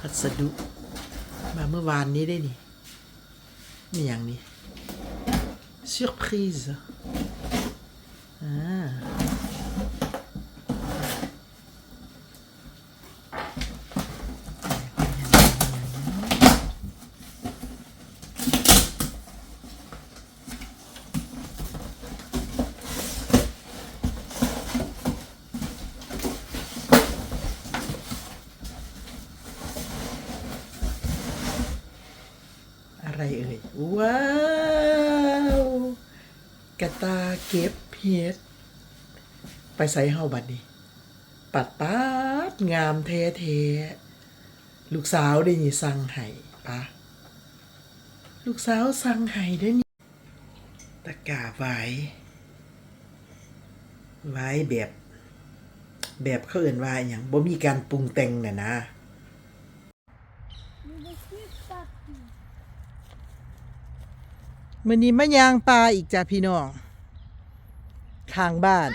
พัสดุ มาเมื่อวานนี้ได้นี่นี่อย่างนี้ surprise อ่า อะไรเอ่ย ว้าว กระ ตาเก็บเห็ด ไปใส่เฮาบัดนี้ ปัดปัดงามเทเทๆลูกสาวได้นี่สั่งให้ปะลูกสาวสั่งให้ได้อนี่ตะกร้าไว้ไว้แบบ แบบเขาเอื่นว่าอหย่างบ่มีการปรุงแต่งน่ะนะมื่อนี้มะยางปลาอีกจ้ะพี่น้อง ข้างบ้าน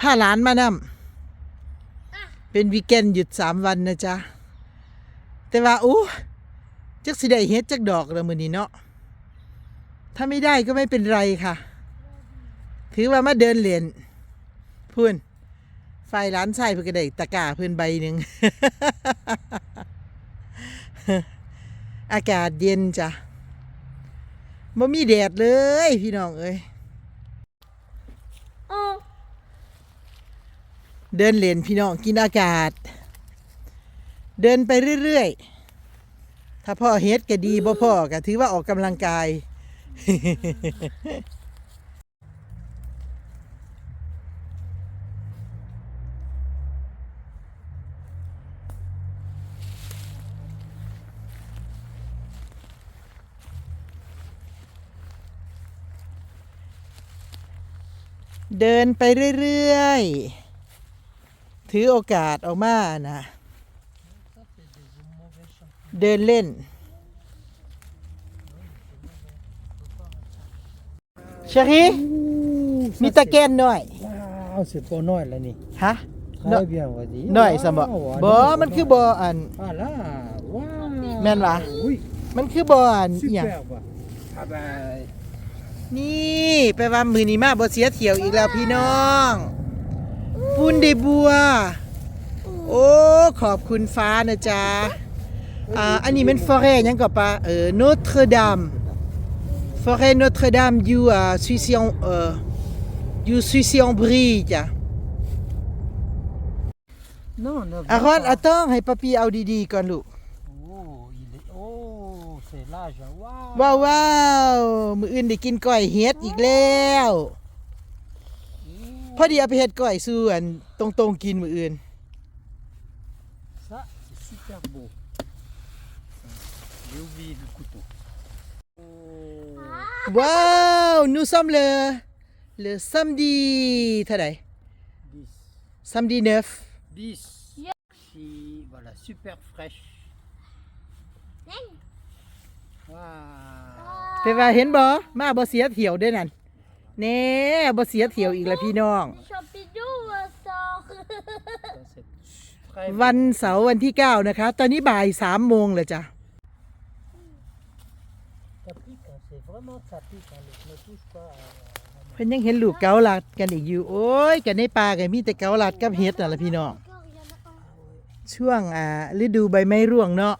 พาหลานมานำเป็นวีแกนหยุดสามวันนะจ๊ะ แต่ว่าอู้จักสิได้เฮ็ดจักดอกล้วมื้อนี้เนาะถ้าไม่ได้ก็ไม่เป็นไรค่ะ ถือว่ามาเดินเล่นพูนไฟร้านใส่เพื่อก็ได้ตะกร้าเพื่อนใบหนึ่งอากาศเย็นจ้ะบ่มีแดดเลยพี่น้องเอ้ย เดินเล่นพี่น้องกินอากาศ เดินไปเรื่อยๆ ถ้าพ่อเฮ็ดก็ดีบ่พ่อก็ถือว่าออกกำลังกาย เดินไปเรื่อยๆ ถือโอกาสออกมานะ เดินเล่น เชอรี่มีตะแกนหน่อย Waouh, c'est pas noir là, ni. ฮะ Très bien, on va dire. หน่อยสมบ Waouh, บ่ allez, มันคือบ่อัน Ah là, waouh. แม่นวะ Oui, มันคือบ่อันอหย่าง superbe. Ah ben, นี่แปลว่ามือนี้มาบ่เสียเที่ยวอีกแล้วพี่น้องปุ้นได้บัว โอ้ขอบคุณฟ้านะจ๊ะอ่าอันนี้มันฟอเรยังก็ปะเออโนทรดามฟอเรโนทรดามอยู่อ่าซุยซิองเอออยู่ซุยซิองบรีจ้ะ non, ne อะ viens คอน Oh, c'est l'âge. Waouh. ว้าวว้าวมืออื่นได้กินก้อยเฮ็ดอีกแล้วพอดีเอาไปเฮ็ดก้อยสู่อันตรงๆกินมืออื่น Ça, c'est super beau. J'ai oublié le couteau. Oh, ว้าวนูซ้ำเลย le samedi เท่าไหร่ 10. samedi 9 10. Si, voilà, super fraîche. Waouh. ไปว่าเห็นบ่มาบ่เสียเที่ยวด้อนั่นแน่บ่เสียเที่ยวอีกแล้วพี่น้อง วันเสาร์วันที่9นะคะ ตอนนี้บ่าย3โมงแล้วจ้ะ เพิ่นยังเห็นลูกเกาลัดกันอีกอยู่ โอ้ยกันในป่าก็มีแต่เกาลัดกับเห็ดนั่นล่ะพี่น้อง ช่วงอ่าฤดูใบไม้ร่วงเนาะ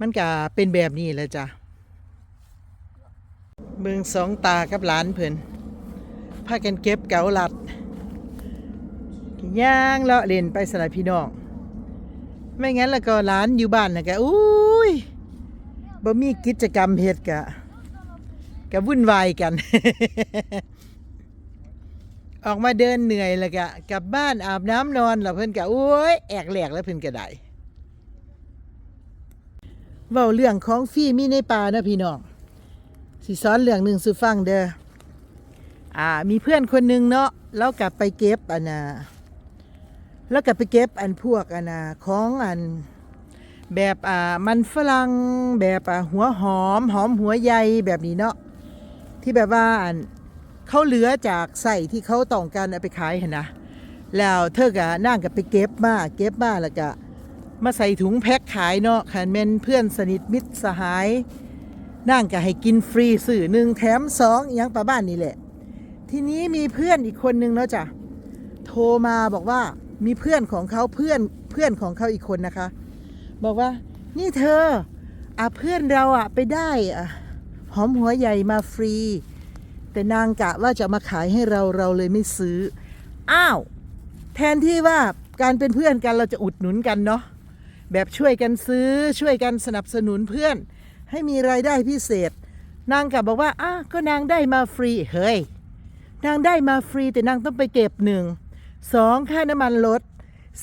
มันก็เป็นแบบนี้แหละจ้ะเบิ่งสองตากับหลานเพิ่นพากันเก็บเกาลัดย่างเลาะเล่นไปสลายพี่น้อง ไม่งั้นแล้วก็หลานอยู่บ้านน่ะก็อุ้ยบ่มีกิจกรรมเฮ็ดกะก็วุ่นวายกัน ออกมาเดินเหนื่อยแล้วก็กลับบ้านอาบน้ำนอนแล้วเพิ่นก็โอ้ยแอกแหลกแล้วเพิ่นก็ได้ เว้าเรื่องของฟรีมีในป่านะพี่น้องสิสอนเรื่องหนึ่งสู่ฟังเด้ออ่ามีเพื่อนคนหนึ่งเนาะแล้วกลับไปเก็บอันนะแล้วกลับไปเก็บอันพวกอันนะของอันแบบอ่ามันฝรั่งแบบอ่าหัวหอมหอมหัวใยแบบนี้เนาะที่แบบว่าอันเขาเหลือจากใส่ที่เขาต้องการเอาไปขายเห็นนะแล้วเธอก็นั่งกับไปเก็บมาเก็บมาแล้วก็ มาใส่ถุงแพ็คขายเนาะขันเมนเพื่อนสนิทมิตรสหายนั่งก็ให้กินฟรีสื่อหนึ่งแถมสองอยังประบ้านนี่แหละ ทีนี้มีเพื่อนอีกคนนึงเนาะจ้ะโทรมาบอกว่ามีเพื่อนของเขาเพื่อนเพื่อนของเขาอีกคนนะคะ บอกว่า นี่เธออะเพื่อนเราอะไปได้อะหอมหัวใหญ่มาฟรี แต่นางกะว่าจะมาขายให้เราเราเลยไม่ซื้อ อ้าว แทนที่ว่าการเป็นเพื่อนกันเราจะอุดหนุนกันเนาะ แบบช่วยกันซื้อช่วยกันสนับสนุนเพื่อน ให้มีรายได้พิเศษ นางกลับบอกว่าอ้าก็นางได้มาฟรีเฮ้ยนางได้มาฟรีแต่นางต้องไปเก็บหนึ่งสองค่าน้ำมันลด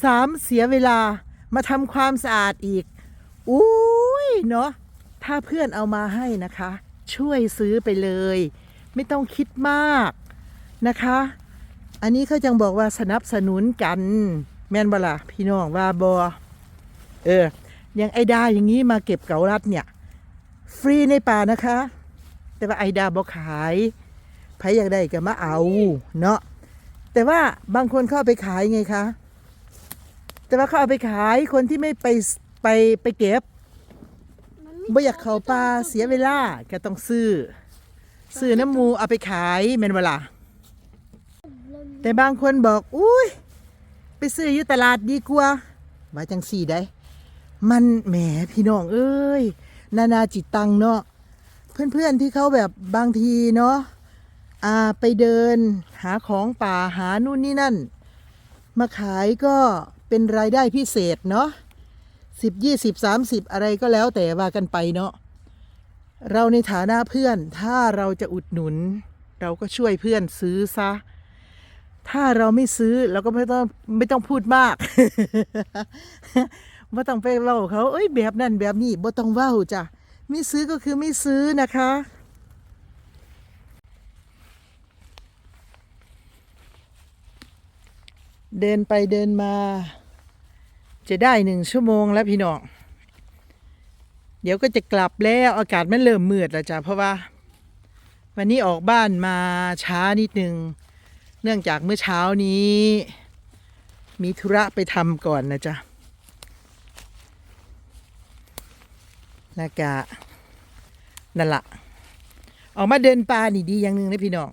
สามเสียเวลามาทำความสะอาดอีกอุ้ยเนาะถ้าเพื่อนเอามาให้นะคะ ช่วยซื้อไปเลย ไม่ต้องคิดมากนะคะ อันนี้เขาจังบอกว่าสนับสนุนกัน แม่นบล่ะพี่น้องว่าบอ เอออย่างไอดาอย่างนี้มาเก็บเกาลัดเนี่ย ฟรีในป่านะคะ แต่ว่าไอดาบอกขายใครอยากได้ก็มาเอา เนาะแต่ว่าบางคนเขาเอาไปขายไงคะ แต่ว่าเขาเอาไปขายคนที่ไม่ไปไปไปเก็บไม่บ่อยากเขาปลาเสียเวลาก็ต้องซื้อ ซื้อน้ำมูเอาไปขายแม่นบ่ล่ะแต่บางคนบอก อุ้ยไปซื้ออยู่ตลาดดีกว่าว่าจังสี่ได้ มันแหมพี่น้องเอ้ย นานาจิตตังเนาะเพื่อนๆที่เขาแบบบางทีเนาะอ่าไปเดินหาของป่าหานู่นนี่นั่น มาขายก็เป็นรายได้พิเศษเนาะสิบยี่สิบสามสิบอะไรก็แล้วแต่ว่ากันไปเนาะเราในฐานะเพื่อนถ้าเราจะอุดหนุน เราก็ช่วยเพื่อนซื้อซะ ถ้าเราไม่ซื้อเราก็ไม่ต้องไม่ต้องพูดมาก ไม่ต้องไปเล่าเขาเอ้ยแบบนั้นแบบนี้บ่ต้องเว้าจ้ะไม่ซื้อก็คือไม่ซื้อนะคะเดินไปเดินมา จะได้หนึ่งชั่วโมงแล้วพี่น้อง เดี๋ยวก็จะกลับแล้วอากาศมันเริ่มมืดแล้วจ้ะเพราะว่า วันนี้ออกบ้านมาช้านิดนึง เนื่องจากเมื่อเช้านี้ มีธุระไปทำก่อนนะจ๊ะ นากะนั่นละออกมาเดินป่านี่ดีอย่างหนึ่งนะพี่น้อง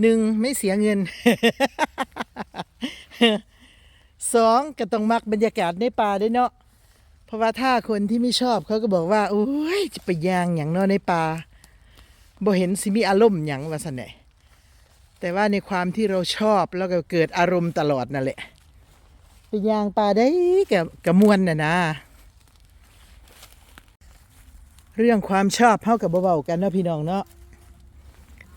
หนึ่งไม่เสียเงินสองก็ต้องมักบรรยากาศในป่าด้วยเนาะเพราะว่าถ้าคนที่ไม่ชอบเขาก็บอกว่าโอ้ยจะไปยางอย่างเนอในป่าบ่เห็นสิมีอารมณ์หยังว่าสันไหนแต่ว่าในความที่เราชอบแล้วก็เกิดอารมณ์ตลอดนั่นแหละไปย่างป่าได้กับกับมวนน่ะนะ เรื่องความชอบเท่ากับเบาๆกันเนาะพี่น้องเนาะ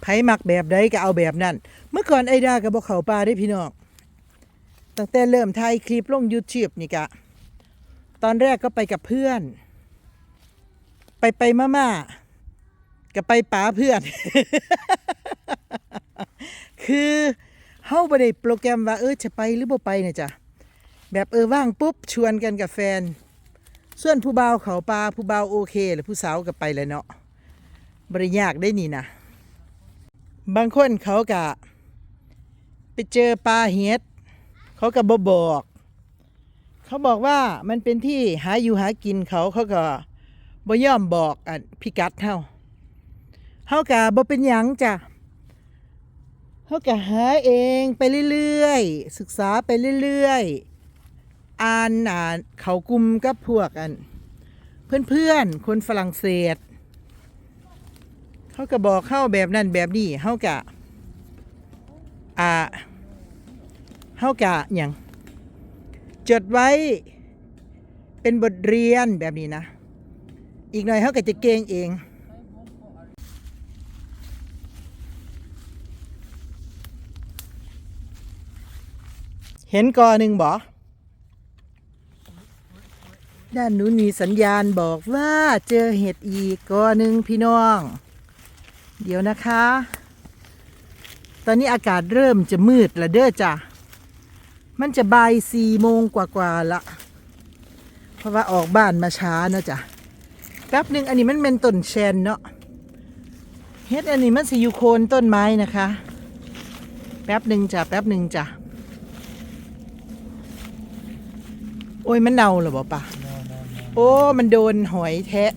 ไผมักแบบใดก็เอาแบบนั้น เมื่อก่อนไอ้ดากับบ่เขาป่าได้พี่น้อง ตั้งแต่เริ่มถ่ายคลิปลงยูทูบนี่กะ ตอนแรกก็ไปกับเพื่อน ไปไปมามาๆก็ไปป๋าเพื่อน คือเฮาบ่ได้โปรแกรมว่าเออจะไปหรือบ่ไปเนี่ยจ้ะ แบบเออว่างปุ๊บชวนกันกับแฟน ส่วนผู้เบาเขาปลาผู้เบาโอเคหรือผู้สาวก็ไปเลยเนาะบริยากได้นี่นะบางคนเขากะไปเจอปลาเห็ดเขาก็บบอก เขาบอกว่ามันเป็นที่หาอยู่หากินเขาเขาก็บ่ยอมบอกอันพิกัดเฮาเฮากะบ่เป็นหยังจ้ะเฮากะหาเองไปเรื่อยๆศึกษาไปเรื่อยๆ อ่านอ่าเขากลุ่มกับพวกอัน เพื่อนๆ คนฝรั่งเศสเขาก็บอกเข้าแบบนั้นแบบนี้เฮากะอ่าเฮากะอย่างจดไว้เป็นบทเรียนแบบนี้นะ อีกหน่อยเฮาก็จะเก่งเองเห็นกอหนึ่งบอ ด้านนู้นมีสัญญาณบอกว่าเจอเห็ดอีกกอหนึ่งพี่น้อง เดี๋ยวนะคะ ตอนนี้อากาศเริ่มจะมืดละเด้อจ้ะ มันจะบ่ายสี่โมงกว่าๆละ เพราะว่าออกบ้านมาช้าเนาะจ้ะ แป๊บหนึ่งอันนี้มันเป็นต้นแชนเนาะเฮ็ดอันนี้มันสิอยู่โคนต้นไม้นะคะ แป๊บหนึ่งจ้ะ แป๊บหนึ่งจ้ะ โอ้ยมันเน่าเหรอบ่ปะแน่แน่แน่ โอ้ มันโดนหอยแทะ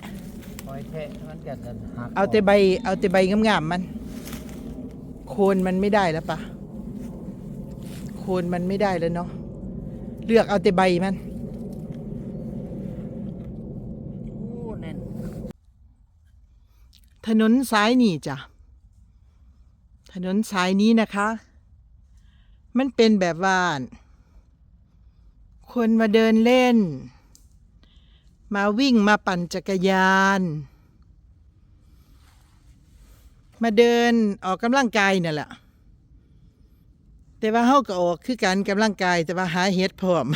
หอยแทะมันก็จะหักเอาแต่ใบ เอาแต่ใบงามๆมัน โคนมันไม่ได้แล้วปะโคนมันไม่ได้แล้วเนาะ เลือกเอาแต่ใบมัน โอ้แน่นถนนสายนี่จ้ะ ถนนสายนี้นะคะ มันเป็นแบบว่าคนมาเดินเล่น มาวิ่งมาปั่นจักรยาน มาเดินออกกำลังกายนั่นแหละแต่ว่าเฮาก็ออกคือการกำลังกายแต่ว่าหาเฮ็ดพร้อม